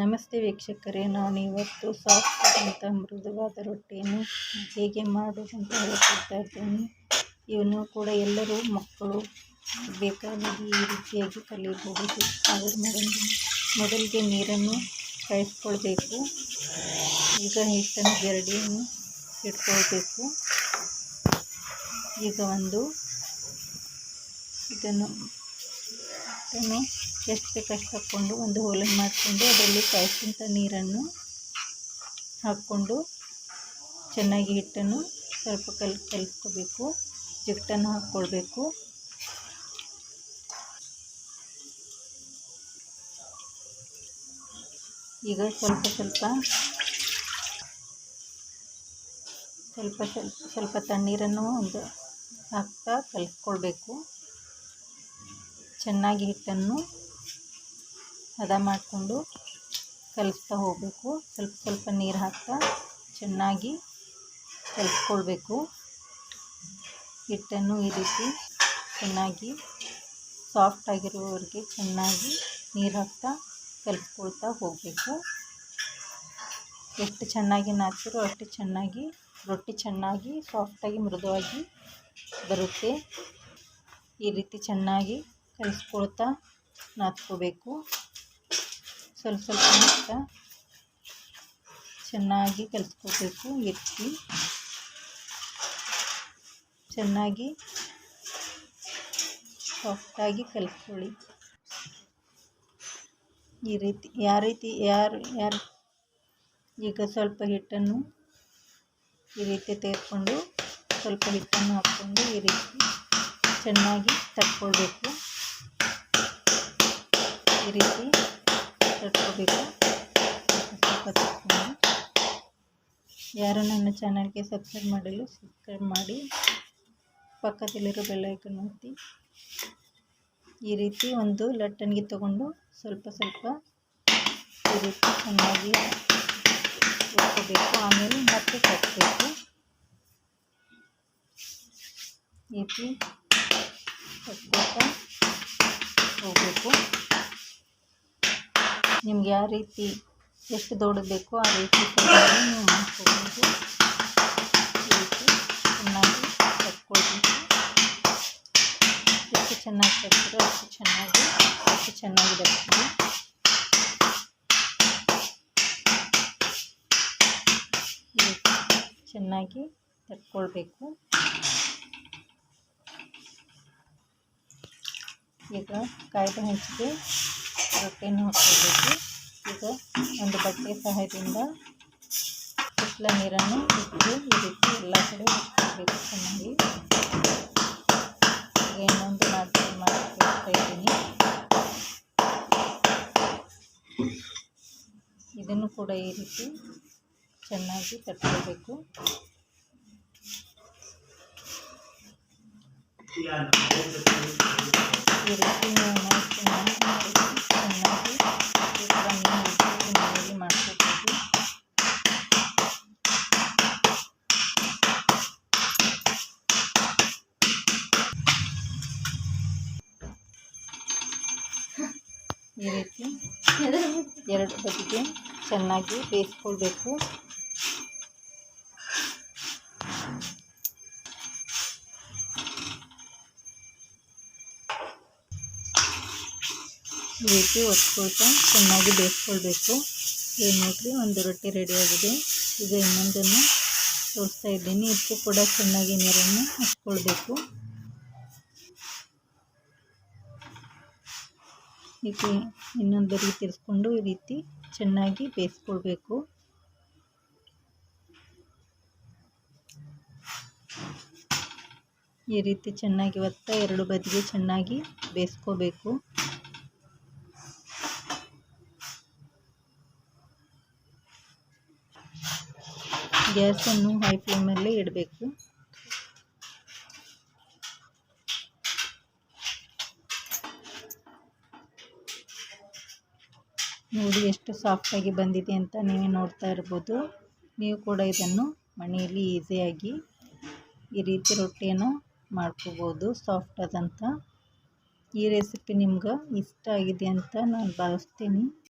ನಮಸ್ತೆ ವೀಕ್ಷಕರೇ, ನಾನು ಇವತ್ತು ಸಾಫ್ಟ್ ಅಂತ ಮೃದುವಾದ ರೊಟ್ಟಿಯನ್ನು ಹೇಗೆ ಮಾಡೋದಂತ ಹೇಳ್ಕೊಡ್ತಾ ಇದ್ದೇನೆ. ಇವನ್ನು ಕೂಡ ಎಲ್ಲರೂ ಮಕ್ಕಳು ಬೇಕಾಗಿ ಈ ರೀತಿಯಾಗಿ ಕಲಿಯಬಹುದು. ಆದರೆ ಮೊದಲು ಮೊದಲಿಗೆ ನೀರನ್ನು ಕಾಯಿಸ್ಕೊಳ್ಬೇಕು. ಈಗ ಹಿಟ್ಟನ್ನು ಗರಡಿಯನ್ನು ಇಟ್ಕೊಳ್ಬೇಕು. ಈಗ ಒಂದು ಇದನ್ನು ಇದನ್ನು ಎಷ್ಟು ಬೇಕಷ್ಟು ಹಾಕ್ಕೊಂಡು ಒಂದು ಹೋಲನ್ನು ಮಾಡಿಕೊಂಡು ಅದರಲ್ಲಿ ಕಾಯಿಸಿದಂಥ ನೀರನ್ನು ಹಾಕ್ಕೊಂಡು ಚೆನ್ನಾಗಿ ಹಿಟ್ಟನ್ನು ಸ್ವಲ್ಪ ಕಲ್, ಕಲಿಸ್ಕೋಬೇಕು, ಜಿಟ್ಟನ್ನು ಹಾಕ್ಕೊಳ್ಬೇಕು. ಈಗ ಸ್ವಲ್ಪ ಸ್ವಲ್ಪ ಸ್ವಲ್ಪ ಸ್ವಲ್ಪ ಸ್ವಲ್ಪ ತಣ್ಣೀರನ್ನು ಒಂದು ಹಾಕ್ತಾ ಕಲಿಸ್ಕೊಳ್ಬೇಕು. ಚೆನ್ನಾಗಿ ಹಿಟ್ಟನ್ನು ಹದ ಮಾಡಿಕೊಂಡು ಕಲಿಸ್ತಾ ಹೋಗಬೇಕು. ಸ್ವಲ್ಪ ಸ್ವಲ್ಪ ನೀರು ಹಾಕ್ತಾ ಚೆನ್ನಾಗಿ ಕಲಿಸ್ಕೊಳ್ಬೇಕು ಹಿಟ್ಟನ್ನು ಈ ರೀತಿ ಚೆನ್ನಾಗಿ ಸಾಫ್ಟ್ ಆಗಿರೋವರೆಗೆ ಚೆನ್ನಾಗಿ ನೀರು ಹಾಕ್ತಾ ಕಲಿಸ್ಕೊಳ್ತಾ ಹೋಗಬೇಕು. ಎಷ್ಟು ಚೆನ್ನಾಗಿ ನಾಚಿರೋ ಅಷ್ಟು ಚೆನ್ನಾಗಿ, ರೊಟ್ಟಿ ಚೆನ್ನಾಗಿ, ಸಾಫ್ಟಾಗಿ ಮೃದುವಾಗಿ ಬರುತ್ತೆ. ಈ ರೀತಿ ಚೆನ್ನಾಗಿ ಕಲಿಸ್ಕೊಳ್ತಾ ನಾದ್ಕೋಬೇಕು. ಸ್ವಲ್ಪ ಸ್ವಲ್ಪ ಹಾಕ್ತಾ ಚೆನ್ನಾಗಿ ಕಲಿಸ್ಕೋಬೇಕು, ಎತ್ತಿ. ಚೆನ್ನಾಗಿ ಸಾಫ್ಟಾಗಿ ಕಲಿಸ್ಕೊಳ್ಳಿ. ಈ ರೀತಿ, ಯಾವ ರೀತಿ, ಯಾರು ಯಾರು? ಈಗ ಸ್ವಲ್ಪ ಹಿಟ್ಟನ್ನು ಈ ರೀತಿ ತೆಗೆದುಕೊಂಡು ಸ್ವಲ್ಪ ಹಿಟ್ಟನ್ನು ಹಾಕ್ಕೊಂಡು ಈ ರೀತಿ ಚೆನ್ನಾಗಿ ತಟ್ಕೊಳ್ಬೇಕು. ಈ ರೀತಿ ತಟ್ಕೋಬೇಕು ಸ್ವಲ್ಪ ತಟ್ಕೊಂಡು ಯಾರು ನನ್ನ ಚಾನಲ್ಗೆ ಸಬ್ಸ್ಕ್ರೈಬ್ ಮಾಡಲು ಸಬ್ಸ್ಕ್ರೈಬ್ ಮಾಡಿ. ಪಕ್ಕದಲ್ಲಿರೋ ಬೆಲ್ಲೈಕನ್ ಒತ್ತಿ. ಈ ರೀತಿ ಒಂದು ಲಟ್ಟಣಿಗೆ ತಗೊಂಡು ಸ್ವಲ್ಪ ಸ್ವಲ್ಪ ಈ ರೀತಿ ಚೆನ್ನಾಗಿ ಇಟ್ಕೋಬೇಕು ಆಮೇಲೆ ಮತ್ತೆ ಕಟ್ಟಬೇಕು ಈ ರೀತಿ ಕಟ್ಕೋತಾ ಹೋಗಬೇಕು. ನಿಮ್ಗೆ ಯಾವ ರೀತಿ ಎಷ್ಟು ದೊಡ್ಡದು ಬೇಕೋ ಆ ರೀತಿ ನೀವು ಮಾಡ್ಕೋಬೋದು. ಈ ರೀತಿ ಚೆನ್ನಾಗಿ ಕಟ್ಕೊಳ್ಬೇಕು ಎಷ್ಟು ಚೆನ್ನಾಗಿ ಕಟ್ತೀರೋ ಅಷ್ಟು ಚೆನ್ನಾಗಿ ಅಷ್ಟು ಚೆನ್ನಾಗಿ ಬರ್ತದೆ. ಈ ರೀತಿ ಚೆನ್ನಾಗಿ ತಟ್ಕೊಳ್ಬೇಕು. ಈಗ ಕಾಯ್ದ ಹಂಚಿಗೆ ರೊಟ್ಟಿಯನ್ನು ಹಾಕ್ಕೊಳ್ಬೇಕು ಈಗ ಒಂದು ಬಟ್ಟೆ ಸಹಾಯದಿಂದ ಕುಟ್ಲ ನೀರನ್ನು ಇಟ್ಟು ಈ ರೀತಿ ಎಲ್ಲ ಕಡೆ ಇಟ್ಕೊಳ್ಬೇಕು ಚೆನ್ನಾಗಿ. ಇನ್ನೊಂದು ನಾಲ್ಕು ಮಾಡ್ತಾ ಇದ್ದೀನಿ. ಇದನ್ನು ಕೂಡ ಈ ರೀತಿ ಚೆನ್ನಾಗಿ ತಟ್ಕೋಬೇಕು ಈ ರೀತಿ ನೀವು ಚೆನ್ನಾಗಿ ಚೆನ್ನಾಗಿ ಈ ಥರ ನೀವು ಮನೆಯಲ್ಲಿ ಮಾಡ್ಕೋಬೋದು ಈ ರೀತಿ ಎರಡು ಬದಿಗೆ ಚೆನ್ನಾಗಿ ಬೇಯಿಸ್ಕೊಳ್ಬೇಕು. ಈ ರೀತಿ ಒತ್ಕೊಳ್ತಾ ಚೆನ್ನಾಗಿ ಬೇಯಿಸ್ಕೊಳ್ಬೇಕು. ಏನು ನೋಡಿರಿ ಒಂದು ರೊಟ್ಟಿ ರೆಡಿಯಾಗಿದೆ ಈಗ ಇನ್ನೊಂದನ್ನು ತೋರಿಸ್ತಾ ಇದ್ದೀನಿ. ಇದಕ್ಕೂ ಕೂಡ ಚೆನ್ನಾಗಿ ನೀರನ್ನು ಹಾಕ್ಕೊಳ್ಬೇಕು ಈಗ ಇನ್ನೊಂದು ರೀತಿ ತಿರ್ಸ್ಕೊಂಡು ಈ ರೀತಿ ಚೆನ್ನಾಗಿ ಬೇಯಿಸ್ಕೊಳ್ಬೇಕು. ಈ ರೀತಿ ಚೆನ್ನಾಗಿ ಒತ್ತಾ ಎರಡು ಬದಿಗೆ ಚೆನ್ನಾಗಿ ಬೇಯಿಸ್ಕೋಬೇಕು ಗ್ಯಾಸನ್ನು ಹೈ ಫ್ಲೇಮಲ್ಲಿ ಇಡಬೇಕು. ನೋಡಿ ಎಷ್ಟು ಸಾಫ್ಟಾಗಿ ಬಂದಿದೆ ಅಂತ ನೀವೇ ನೋಡ್ತಾ ಇರ್ಬೋದು. ನೀವು ಕೂಡ ಇದನ್ನು ಮನೆಯಲ್ಲಿ ಈಸಿಯಾಗಿ ಈ ರೀತಿ ರೊಟ್ಟಿಯನ್ನು ಮಾಡ್ಕೋಬೋದು ಸಾಫ್ಟ್ ಆದಂಥ ಈ ರೆಸಿಪಿ ನಿಮ್ಗೆ ಇಷ್ಟ ಆಗಿದೆ ಅಂತ ನಾನು ಭಾವಿಸ್ತೀನಿ.